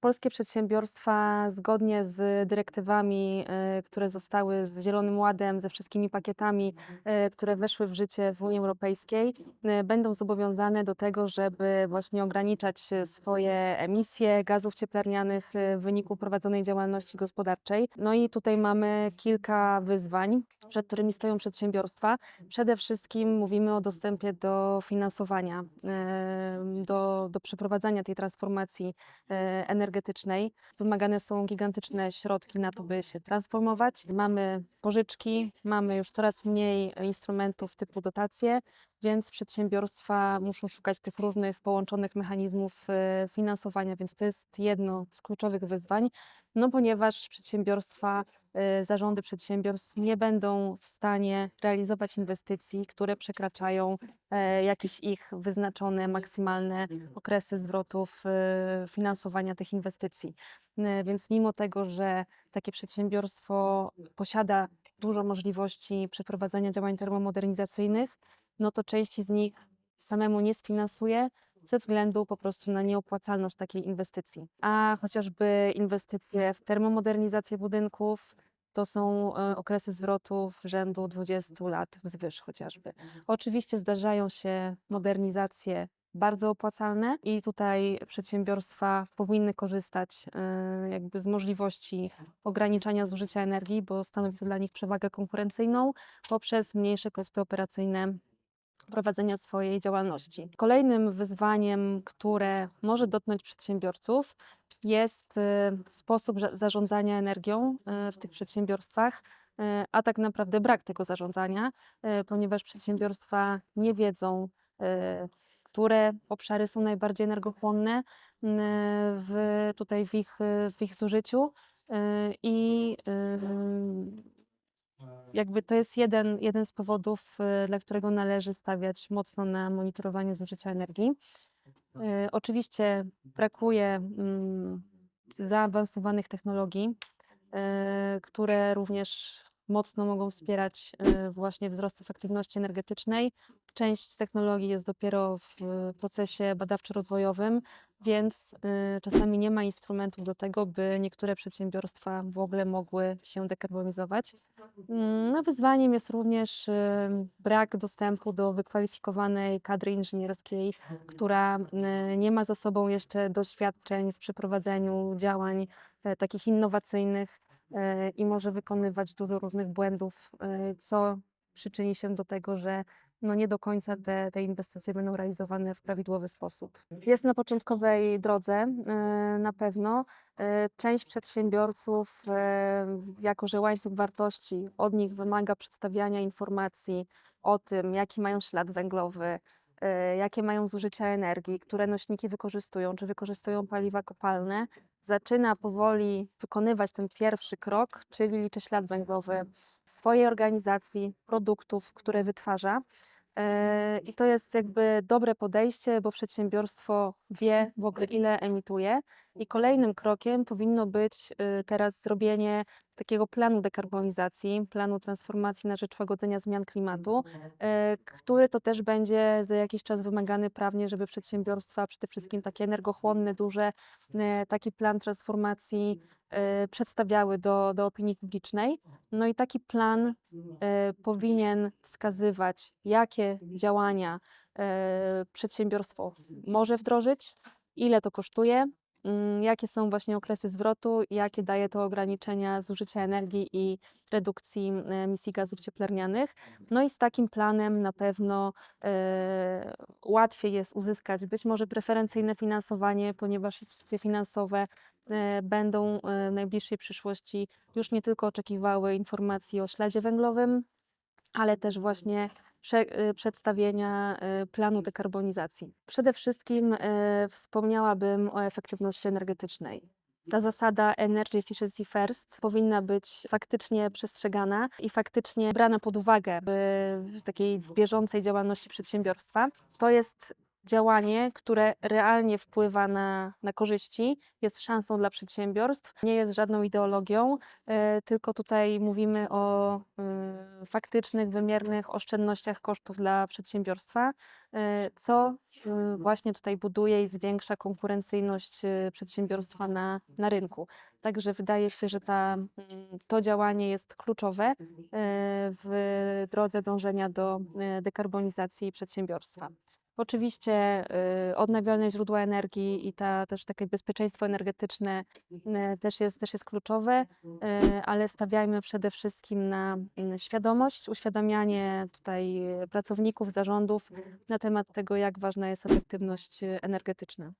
Polskie przedsiębiorstwa zgodnie z dyrektywami, y, które zostały z Zielonym Ładem, ze wszystkimi pakietami, y, które weszły w życie w Unii Europejskiej, y, będą zobowiązane do tego, żeby właśnie ograniczać y, swoje emisje gazów cieplarnianych y, w wyniku prowadzonej działalności gospodarczej. No i tutaj mamy kilka wyzwań, przed którymi stoją przedsiębiorstwa. Przede wszystkim mówimy o dostępie do finansowania, y, do, do przeprowadzania tej transformacji y, energetycznej. Wymagane są gigantyczne środki na to, by się transformować. Mamy pożyczki, mamy już coraz mniej instrumentów typu dotacje, więc przedsiębiorstwa muszą szukać tych różnych połączonych mechanizmów e, finansowania, więc to jest jedno z kluczowych wyzwań, no ponieważ przedsiębiorstwa, e, zarządy przedsiębiorstw nie będą w stanie realizować inwestycji, które przekraczają e, jakieś ich wyznaczone maksymalne okresy zwrotów e, finansowania tych inwestycji. Więc mimo tego, że takie przedsiębiorstwo posiada dużo możliwości przeprowadzania działań termomodernizacyjnych, no to części z nich samemu nie sfinansuje ze względu po prostu na nieopłacalność takiej inwestycji. A chociażby inwestycje w termomodernizację budynków to są e, okresy zwrotów rzędu 20 lat wzwyż chociażby. Oczywiście zdarzają się modernizacje bardzo opłacalne i tutaj przedsiębiorstwa powinny korzystać e, jakby z możliwości ograniczania zużycia energii, bo stanowi to dla nich przewagę konkurencyjną poprzez mniejsze koszty operacyjne prowadzenia swojej działalności. Kolejnym wyzwaniem, które może dotknąć przedsiębiorców, jest y, sposób za- zarządzania energią y, w tych przedsiębiorstwach, y, a tak naprawdę brak tego zarządzania, ponieważ przedsiębiorstwa nie wiedzą, które obszary są najbardziej energochłonne w, tutaj w ich, w ich zużyciu. I jakby to jest jeden, jeden z powodów, y, dla którego należy stawiać mocno na monitorowanie zużycia energii. Y, Oczywiście brakuje mm, zaawansowanych technologii, y, które również mocno mogą wspierać właśnie wzrost efektywności energetycznej. Część z technologii jest dopiero w y, procesie badawczo-rozwojowym, więc y, czasami nie ma instrumentów do tego, by niektóre przedsiębiorstwa w ogóle mogły się dekarbonizować. No, wyzwaniem jest również y, brak dostępu do wykwalifikowanej kadry inżynierskiej, która nie ma za sobą jeszcze doświadczeń w przeprowadzeniu działań e, takich innowacyjnych e, i może wykonywać dużo różnych błędów, e, co przyczyni się do tego, że no nie do końca te, te inwestycje będą realizowane w prawidłowy sposób. Jest na początkowej drodze e, na pewno. E, Część przedsiębiorców, e, jako że łańcuch wartości od nich wymaga przedstawiania informacji o tym, jaki mają ślad węglowy, jakie mają zużycia energii, które nośniki wykorzystują, czy wykorzystują paliwa kopalne, zaczyna powoli wykonywać ten pierwszy krok, czyli liczy ślad węglowy swojej organizacji, produktów, które wytwarza. E, I to jest jakby dobre podejście, bo przedsiębiorstwo wie w ogóle, ile emituje. I kolejnym krokiem powinno być y, teraz zrobienie takiego planu dekarbonizacji, planu transformacji na rzecz łagodzenia zmian klimatu, e, który to też będzie za jakiś czas wymagany prawnie, żeby przedsiębiorstwa, przede wszystkim takie energochłonne, duże, e, taki plan transformacji przedstawiały do, do opinii publicznej. No i taki plan powinien wskazywać, jakie działania przedsiębiorstwo może wdrożyć, ile to kosztuje, jakie są właśnie okresy zwrotu, jakie daje to ograniczenia zużycia energii i redukcji mm, emisji gazów cieplarnianych. No i z takim planem na pewno e, łatwiej jest uzyskać być może preferencyjne finansowanie, ponieważ instytucje finansowe e, będą e, w najbliższej przyszłości już nie tylko oczekiwały informacji o śladzie węglowym, ale też właśnie prze, y, przedstawienia y, planu dekarbonizacji. Przede wszystkim y, wspomniałabym o efektywności energetycznej. Ta zasada Energy Efficiency First powinna być faktycznie przestrzegana i faktycznie brana pod uwagę w takiej bieżącej działalności przedsiębiorstwa. To jest działanie, które realnie wpływa na, na korzyści, jest szansą dla przedsiębiorstw, nie jest żadną ideologią, e, tylko tutaj mówimy o e, faktycznych, wymiernych oszczędnościach kosztów dla przedsiębiorstwa, e, co właśnie tutaj buduje i zwiększa konkurencyjność przedsiębiorstwa na, na rynku. Także wydaje się, że ta, to działanie jest kluczowe w drodze dążenia do dekarbonizacji przedsiębiorstwa. Oczywiście e, odnawialne źródła energii i ta, też takie bezpieczeństwo energetyczne e, też jest, też jest kluczowe, e, ale stawiajmy przede wszystkim na mm, świadomość, uświadamianie tutaj pracowników, zarządów na temat tego, jak ważna jest efektywność energetyczna.